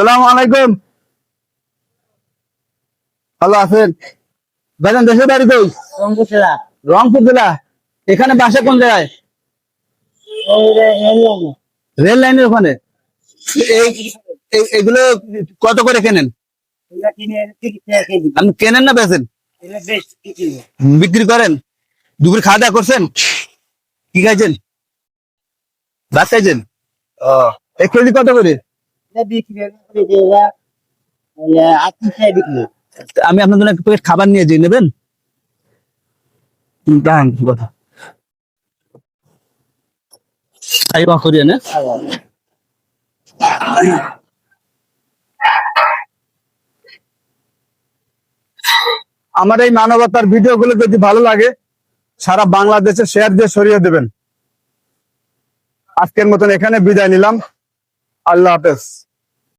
সালাম আলাইকুম। ভাইজান দেশের বাড়ি কই? রঙ্গশিলা রংপুর জেলা। এখানে বাসা কোন জায়গায়? রেল লাইনের ওখানে। এগুলো কত করে কেনেন? আপনি কেনেন না বেচেন? বিক্রি করেন? দুপুরে খাওয়া দাওয়া করছেন? কি খাইছেন? ভাত খাইছেন? ও। এক কেজি কত করে? আমি আপনার জন্য প্যাকেট খাবার নিয়ে যাই, নেবেন? আমার এই মানবতার ভিডিওগুলো যদি ভালো লাগে, সারা বাংলাদেশে শেয়ার দিয়ে সরিয়ে দেবেন। আজকের মতন এখানে বিদায় নিলাম। আল্লাহ হাফেজ।